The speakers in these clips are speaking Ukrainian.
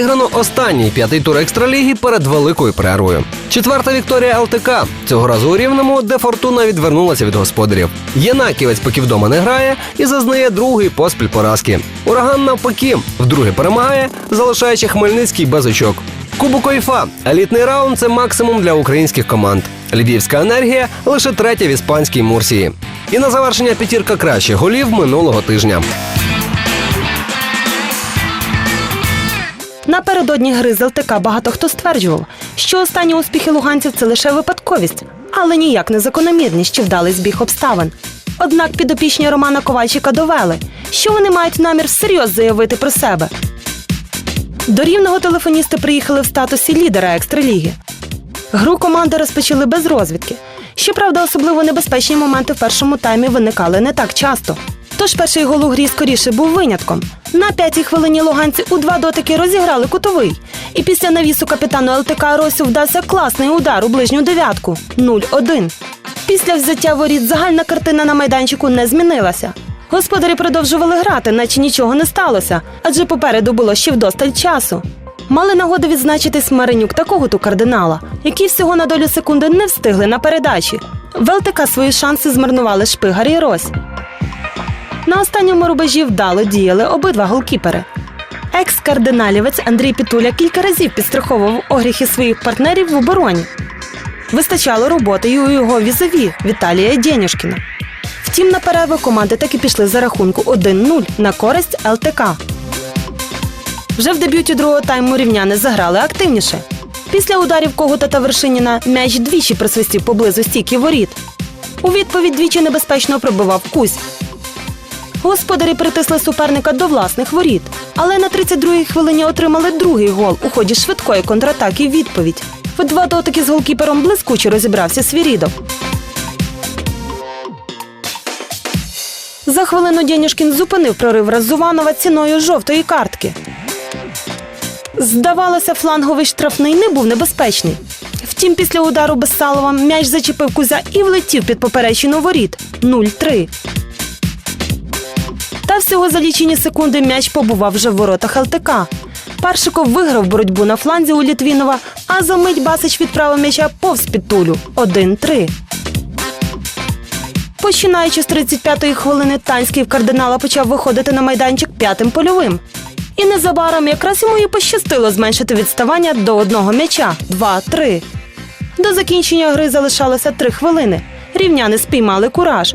Зіграно останній п'ятий тур екстраліги перед великою перервою. Четверта вікторія ЛТК. Цього разу у рівному, де фортуна відвернулася від господарів. Єнаківець поки вдома не грає і зазнає другий поспіль поразки. Ураган навпаки вдруге перемагає, залишаючи Хмельницький без очок. Кубок ОІФА. Елітний раунд це максимум для українських команд. Львівська енергія лише третя в іспанській Мурсії. І на завершення п'ятірка кращих голів минулого тижня. Напередодні гри з ЛТК багато хто стверджував, що останні успіхи луганців це лише випадковість, але ніяк не закономірність чи вдалий збіг обставин. Однак підопічні Романа Ковальчика довели, що вони мають намір всерйоз заявити про себе. До рівного телефоністи приїхали в статусі лідера екстраліги. Гру команди розпочали без розвідки. Щоправда, особливо небезпечні моменти в першому таймі виникали не так часто. Тож перший гол у грі скоріше був винятком. На п'ятій хвилині луганці у два дотики розіграли кутовий. І після навісу капітану ЛТК Росю вдався класний удар у ближню дев'ятку 0-1. Після взяття воріт загальна картина на майданчику не змінилася. Господарі продовжували грати, наче нічого не сталося, адже попереду було ще вдосталь часу. Мали нагоду відзначитись Маринюк та коготу кардинала, які всього на долю секунди не встигли на передачі. В ЛТК свої шанси змарнували Шпигар і Рось. На останньому рубежі вдало діяли обидва голкіпери. Екс-кардиналівець Андрій Пітуля кілька разів підстраховував огріхи своїх партнерів в обороні. Вистачало роботи і у його візові Віталія Дєнюшкіна. Втім, на перерву команди таки пішли за рахунку 1-0 на користь ЛТК. Вже в дебюті другого тайму рівняни заграли активніше. Після ударів Когута та Вершиніна м'яч двічі присвистів поблизу стійки воріт. У відповідь двічі небезпечно пробивав Кузь. Господарі притисли суперника до власних воріт, але на 32-й хвилині отримали другий гол у ході швидкої контратаки відповідь. В два дотики з голкіпером блискуче розібрався Свірідов. За хвилину Дєнюшкін зупинив прорив Разуванова ціною жовтої картки. Здавалося, фланговий штрафний не був небезпечний. Втім, після удару Безсалова м'яч зачепив кузя і влетів під поперечину воріт 0-3. Та всього за лічені секунди м'яч побував вже в воротах ЛТК. Паршиков виграв боротьбу на фланзі у Літвінова, а за мить Басич відправив м'яча повз підтулю 1-3. Починаючи з 35-ї хвилини, танський в кардинала почав виходити на майданчик п'ятим польовим. І незабаром якраз йому і пощастило зменшити відставання до одного м'яча 2-3. До закінчення гри залишалося три хвилини. Рівняни спіймали кураж.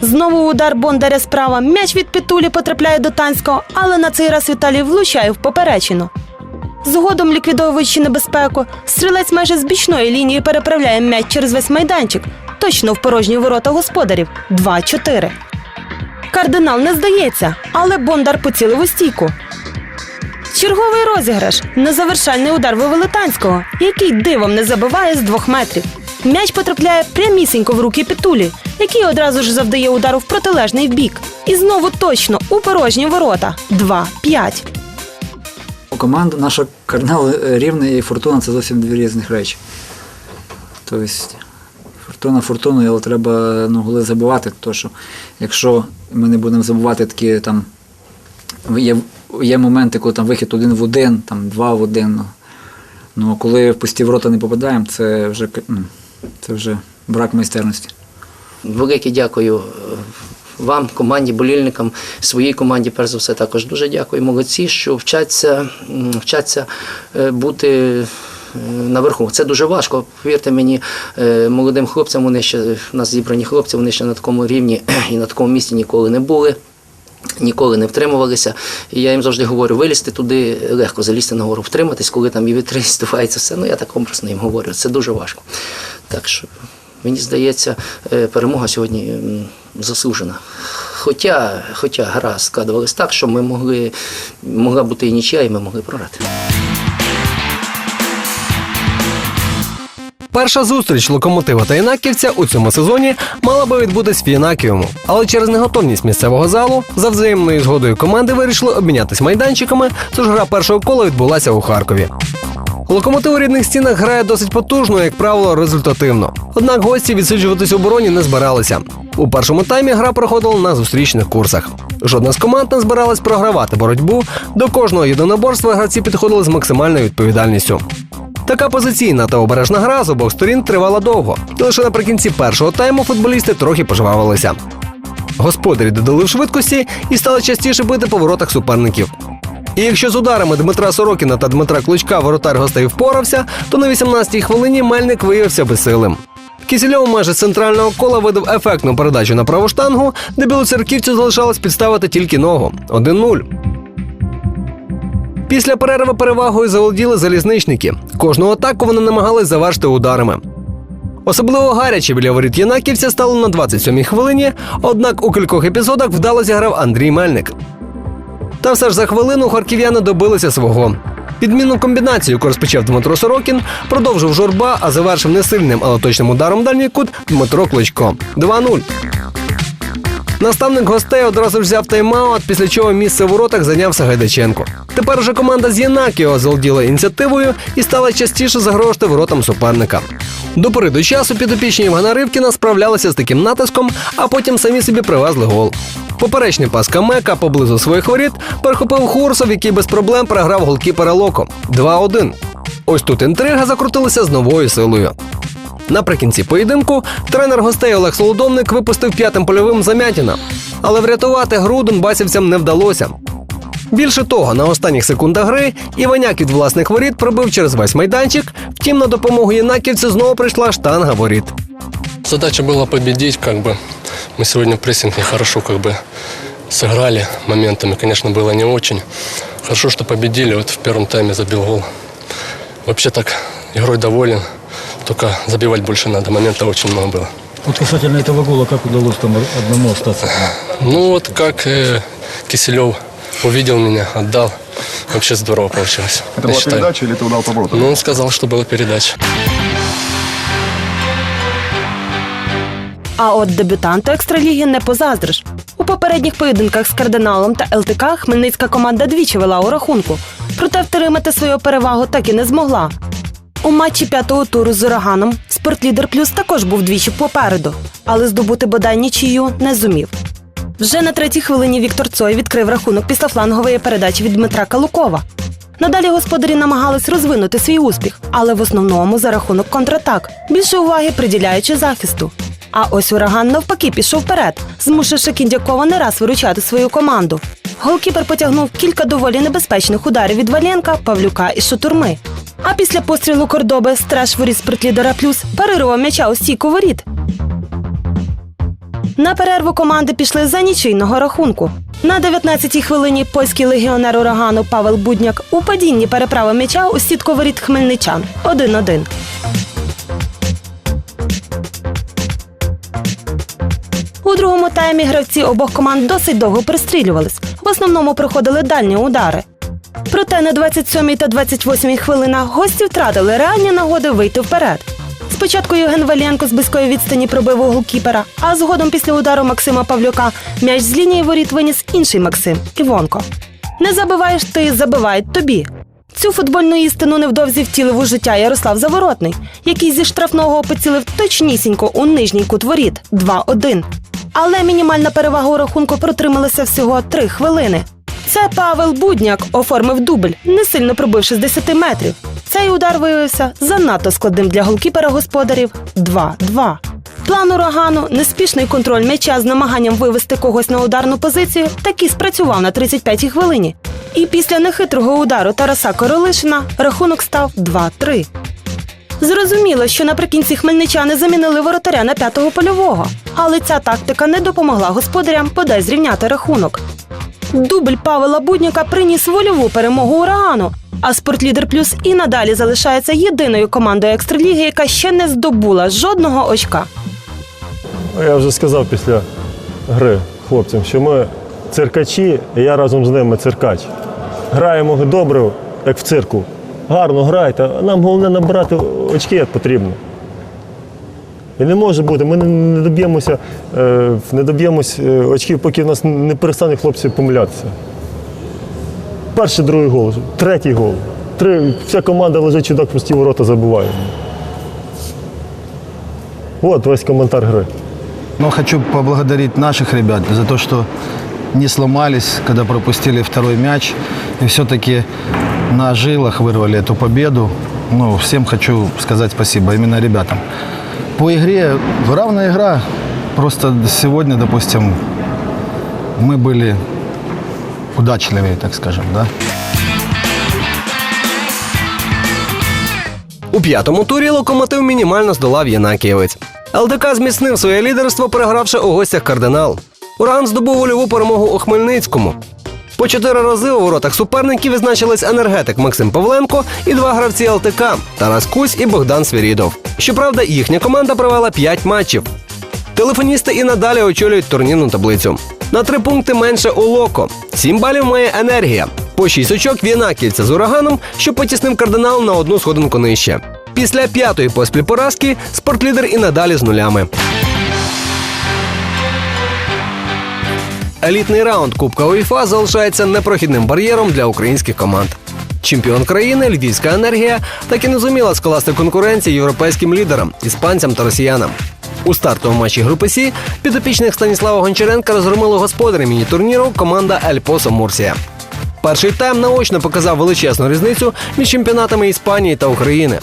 Знову удар Бондаря справа. М'яч від Петулі потрапляє до танського, але на цей раз Віталій влучає в поперечину. Згодом, ліквідовуючи небезпеку, стрілець майже з бічної лінії переправляє м'яч через весь майданчик, точно в порожні ворота господарів 2-4. Кардинал не здається, але Бондар поцілив у стійку. Черговий розіграш незавершальний удар Вовелетанського, який дивом не забиває з двох метрів. М'яч потрапляє прямісінько в руки Петулі, який одразу ж завдає удару в протилежний бік. І знову точно у порожні ворота 2-5. Команда наша кардинал е, рівне і фортуна це зовсім дві різних речі. Тобто фортуна фортуною, але треба ну, голи забивати, тому що якщо ми не будемо забувати такі там. Є, є моменти, коли там вихід один в один, там два в один. Ну, коли в пусті ворота не попадаємо, це вже, ну, це вже брак майстерності. Велике дякую е, вам, команді, болільникам, своїй команді, перш за все, також дуже дякую. Молодці, що вчаться, вчаться е, бути е, наверху. Це дуже важко. Повірте мені, молодим хлопцям вони ще в нас зібрані хлопці, вони ще на такому рівні і на такому місці ніколи не були. Ніколи не втримувалися. І я їм завжди говорю, вилізти туди легко, залізти на гору, втриматись, коли там і вітри здувається все. Ну я так образно їм говорю. Це дуже важко. Так що мені здається, е, перемога сьогодні заслужена. Хоча, хоча гра складувалась так, що ми могли, могла бути і нічия, і ми могли програти. Перша зустріч локомотива та інаківця у цьому сезоні мала би відбутись в Єнакіуму, але через неготовність місцевого залу за взаємною згодою команди вирішили обмінятись майданчиками, тож гра першого кола відбулася у Харкові. Локомотив у рідних стінах грає досить потужно, як правило, результативно. Однак гості відсиджуватись у обороні не збиралися. У першому таймі гра проходила на зустрічних курсах. Жодна з команд не збиралась програвати боротьбу. До кожного єдиноборства гравці підходили з максимальною відповідальністю. Така позиційна та обережна гра з обох сторін тривала довго, і лише наприкінці першого тайму футболісти трохи пожвавилися. Господарі додали швидкості і стали частіше бити по воротах суперників. І якщо з ударами Дмитра Сорокіна та Дмитра Кличка воротар гостей впорався, то на 18-й хвилині Мельник виявився безсилим. Кісельов майже центрального кола видав ефектну передачу на праву штангу, де білоцерківцю залишалось підставити тільки ногу 1-0. Після перерви перевагою заволоділи залізничники. Кожну атаку вони намагались завершити ударами. Особливо гаряче біля воріт Єнаківця стало на 27-й хвилині, однак у кількох епізодах вдало зіграв Андрій Мельник. Та все ж за хвилину харків'яни добилися свого. Підмінну комбінацію, яку розпочав Дмитро Сорокін, продовжив журба, а завершив не сильним, але точним ударом дальній кут Дмитро Кличко. 2-0. Наставник гостей одразу взяв тайм-аут, після чого місце в воротах зайняв Сагайдаченко. Тепер уже команда з Єнакіо заволоділа ініціативою і стала частіше загрожувати воротам суперника. До пори до часу підопічні Євгена Ривкіна справлялися з таким натиском, а потім самі собі привезли гол. Поперечний пас Камека поблизу своїх воріт перехопив Хурсов, який без проблем переграв голкіпера Локо. 2-1. Ось тут інтрига закрутилася з новою силою. Наприкінці поєдинку тренер гостей Олег Солодовник випустив п'ятим польовим замятіна. Але врятувати гру донбасівцям не вдалося. Більше того, на останніх секундах гри Іваняк від власних воріт пробив через весь майданчик. Втім, на допомогу Єнаківцю знову прийшла штанга воріт. Задача была победить, как бы. Мы сегодня в прессинге хорошо как бы сыграли моментами, конечно, было не очень. Хорошо, что победили, вот в первом тайме забил гол. Вообще так, игрой доволен, только забивать больше надо, моментов очень много было. Вот касательно этого гола, как удалось там одному остаться? Ну вот как э, Киселев увидел меня, отдал, вообще здорово получилось. Это я была считаю. передача или это удар по воротам? Ну, он сказал, что была передача. А от дебютанту екстраліги не позаздриш. У попередніх поєдинках з кардиналом та ЛТК хмельницька команда двічі вела у рахунку, проте втримати свою перевагу так і не змогла. У матчі п'ятого туру з ураганом спортлідер плюс також був двічі попереду, але здобути бодай нічию не зумів. Вже на третій хвилині Віктор Цой відкрив рахунок після флангової передачі від Дмитра Калукова. Надалі господарі намагались розвинути свій успіх, але в основному за рахунок контратак, більше уваги приділяючи захисту. А ось ураган навпаки пішов вперед, змусивши Кіндякова не раз виручати свою команду. Голкіпер потягнув кілька доволі небезпечних ударів від Валенка, Павлюка і Шатурми. А після пострілу Кордоби страж воріт спортлідера плюс перервав м'яча у стійку воріт. На перерву команди пішли за нічийного рахунку. На 19-й хвилині польський легіонер урагану Павел Будняк у падінні переправив м'яча у сітку воріт хмельничан 1-1. У другому таймі гравці обох команд досить довго пристрілювались. В основному проходили дальні удари. Проте на 27-й та 28-й хвилинах гості втратили реальні нагоди вийти вперед. Спочатку Євген Валєнко з близької відстані пробив у голкіпера, а згодом після удару Максима Павлюка м'яч з лінії воріт виніс інший Максим Івонко. Не забиваєш ти, забивають тобі. Цю футбольну істину невдовзі втілив у життя Ярослав Заворотний, який зі штрафного поцілив точнісінько у нижній кут воріт 2-1. Але мінімальна перевага у рахунку протрималася всього 3 хвилини. Це Павел Будняк оформив дубль, не сильно пробивши з 10 метрів. Цей удар виявився занадто складним для голкіпера господарів 2-2. План урагану, неспішний контроль м'яча з намаганням вивести когось на ударну позицію, таки спрацював на 35-й хвилині. І після нехитрого удару Тараса Королишина рахунок став 2-3. Зрозуміло, що наприкінці хмельничани замінили воротаря на п'ятого польового, але ця тактика не допомогла господарям подай зрівняти рахунок. Дубль Павела Будняка приніс вольову перемогу урагану, а спортлідер плюс і надалі залишається єдиною командою екстраліги, яка ще не здобула жодного очка. Ну, Я вже сказав після гри хлопцям, що ми циркачі, і я разом з ними циркач. Граємо добре, як в цирку. Гарно грайте, а нам головне набрати очки як потрібно. І не може бути, ми не- доб'ємося, е, не доб'ємось е, очків, поки в нас не перестануть хлопці помилятися. Перший, другий гол, третій гол. Три, вся команда лежить чудок, пусті ворота забуває. От весь коментар гри. Но хочу поблагодарить наших ребят за то, что не сломались, когда пропустили второй мяч. И все-таки на жилах вырвали эту победу. Ну, всем хочу сказать спасибо, именно ребятам. По игре, равная игра. Просто сегодня, допустим, мы были удачливее, так скажем, да. У п'ятому турі локомотив мінімально здолав Єнакієвець. ЛДК зміцнив своє лідерство, перегравши у гостях кардинал. Ураган здобув вольову перемогу у Хмельницькому. По чотири рази у воротах суперників відзначились енергетик Максим Павленко і два гравці ЛТК Тарас Кусь і Богдан Свірідов. Щоправда, їхня команда провела п'ять матчів. Телефоністи і надалі очолюють турнірну таблицю. На три пункти менше у Локо. Сім балів має енергія. По шість очок Вінаківця з ураганом, що потіснив кардинал на одну сходинку нижче. Після п'ятої поспіль поразки спортлідер і надалі з нулями. Елітний раунд Кубка УЄФА залишається непрохідним бар'єром для українських команд. Чемпіон країни Львівська енергія так і не зуміла скласти конкуренції європейським лідерам іспанцям та росіянам. У стартовому матчі групи Сі підопічних Станіслава Гончаренка розгромили господарі міні-турніру команда Ель Посо Мурсія. Перший тайм наочно показав величезну різницю між чемпіонатами Іспанії та України.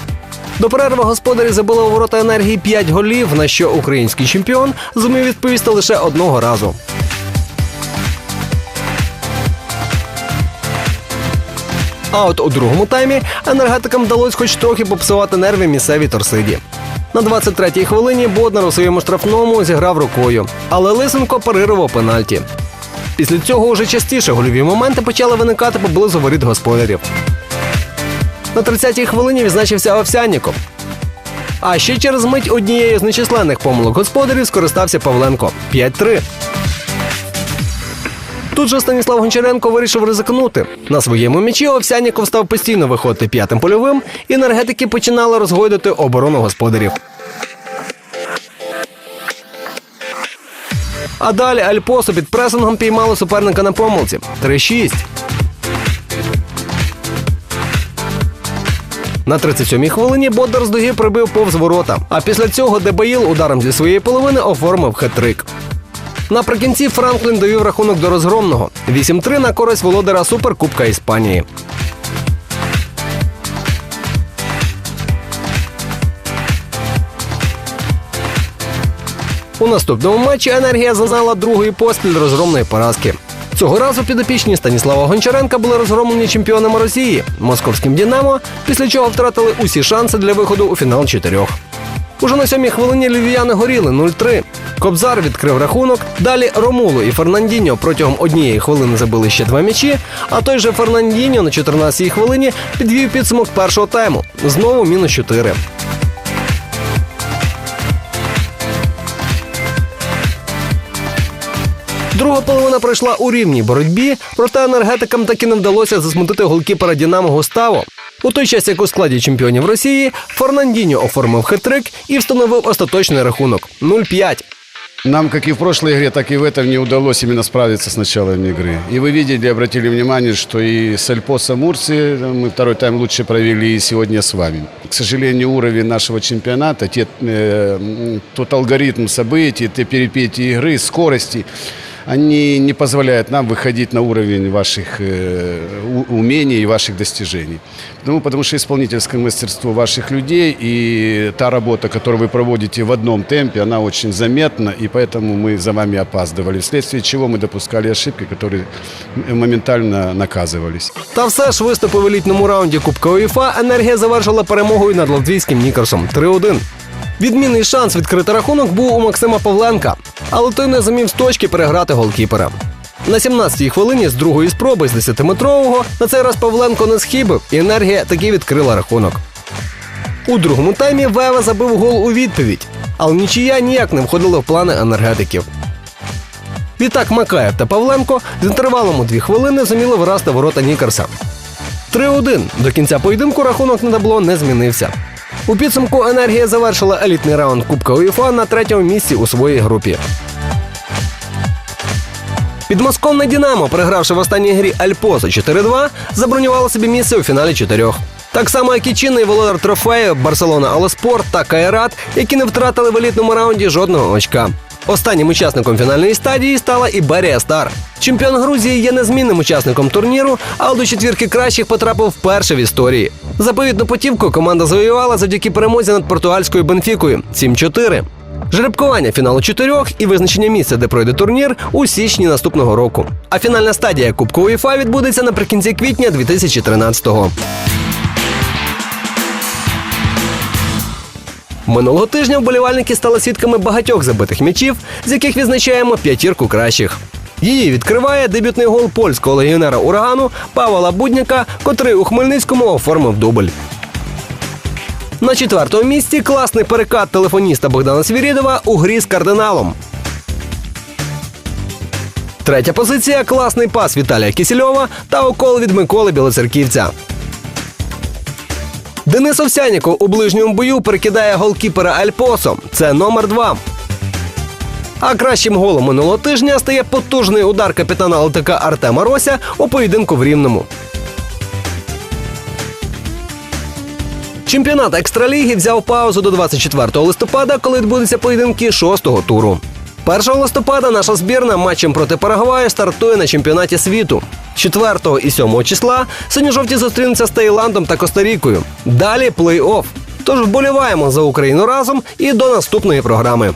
До перерви господарі забили у ворота енергії 5 голів, на що український чемпіон зумів відповісти лише одного разу. А от у другому таймі енергетикам вдалося хоч трохи попсувати нерви місцевій торсиді. На 23-й хвилині Боднар у своєму штрафному зіграв рукою, але Лисенко парирував пенальті. Після цього уже частіше гольові моменти почали виникати поблизу воріт господарів. На 30-й хвилині відзначився Овсянніков. А ще через мить однією з нечисленних помилок господарів скористався Павленко 5-3. Тут же Станіслав Гончаренко вирішив ризикнути. На своєму м'ячі Овсянніков став постійно виходити п'ятим польовим, і енергетики починали розгойдати оборону господарів. А далі Альпосо під пресингом піймали суперника на помилці 3-6. На 37-й хвилині Боддар з прибив повз ворота. А після цього Дебаїл ударом зі своєї половини оформив хет-трик. Наприкінці Франклін довів рахунок до розгромного 8-3 на користь володара Суперкубка Іспанії. У наступному матчі енергія зазнала другої поспіль розгромної поразки. Цього разу підопічні Станіслава Гончаренка були розгромлені чемпіонами Росії московським Дінамо, після чого втратили усі шанси для виходу у фінал чотирьох. Уже на сьомій хвилині львів'яни горіли 0-3. Кобзар відкрив рахунок. Далі Ромуло і Фернандіньо протягом однієї хвилини забили ще два м'ячі. А той же Фернандіньо на 14-й хвилині підвів підсумок першого тайму. Знову мінус 4. Друга половина пройшла у рівній боротьбі, проте енергетикам таки не вдалося засмутити голкіпера Дінамо Густаво. У той час, як у складі чемпіонів Росії, Фернандіньо оформив хитрик і встановив остаточний рахунок 0-5. Нам, как и в прошлой игре, так и в этом не удалось именно справиться с началом игры. И вы видели, обратили внимание, что и с Альпоса Мурции мы второй тайм лучше провели и сегодня с вами. К сожалению, уровень нашего чемпионата, те, э, м, тот алгоритм событий, те перипетии игры, скорости, они не позволяют нам выходить на уровень ваших э, у- умений и ваших достижений. Ну, потому что исполнительское мастерство ваших людей и та работа, которую вы проводите в одном темпе, она очень заметна, и поэтому мы за вами опаздывали, вследствие чего мы допускали ошибки, которые моментально наказывались. Та все ж виступи в елітному раунді Кубка УЄФА енергія завершила перемогою над латвійським Нікерсом 3-1. Відмінний шанс відкрити рахунок був у Максима Павленка, але той не зумів з точки переграти голкіпера. На 17-й хвилині з другої спроби з 10-метрового на цей раз Павленко не схибив, і енергія таки відкрила рахунок. У другому таймі Вева забив гол у відповідь, але нічия ніяк не входила в плани енергетиків. Відтак Макаєв та Павленко з інтервалом у дві хвилини зуміли вирасти ворота Нікерса. 3-1. До кінця поєдинку рахунок на табло не змінився. У підсумку енергія завершила елітний раунд Кубка УЄФА на третьому місці у своїй групі. Підмосковне Дінамо, програвши в останній грі Альпоза 4-2, забронювало собі місце у фіналі чотирьох. Так само, як і чинний володар трофею Барселона Алоспорт та Кайрат, які не втратили в елітному раунді жодного очка. Останнім учасником фінальної стадії стала Іберія Стар. Чемпіон Грузії є незмінним учасником турніру, але до четвірки кращих потрапив вперше в історії. Заповітну путівку команда завоювала завдяки перемозі над португальською Бенфікою 7-4. Жеребкування фіналу чотирьох і визначення місця, де пройде турнір, у січні наступного року. А фінальна стадія Кубку УЄФА відбудеться наприкінці квітня 2013-го. Минулого тижня вболівальники стали свідками багатьох забитих м'ячів, з яких відзначаємо п'ятірку кращих. Її відкриває дебютний гол польського легіонера урагану Павла Будняка, котрий у Хмельницькому оформив дубль. На четвертому місці класний перекат телефоніста Богдана Свірідова у грі з кардиналом. Третя позиція класний пас Віталія Кісільова та окол від Миколи Білоцерківця. Денис Овсяніков у ближньому бою перекидає голкіпера Альпосо. Це номер два. А кращим голом минулого тижня стає потужний удар капітана ЛТК Артема Рося у поєдинку в Рівному. Чемпіонат екстраліги взяв паузу до 24 листопада, коли відбудуться поєдинки шостого туру. 1 листопада наша збірна матчем проти Парагваю стартує на чемпіонаті світу. 4 і 7 числа синьо-жовті зустрінуться з Таїландом та Коста-Рікою. Далі плей-офф. Тож вболіваємо за Україну разом і до наступної програми.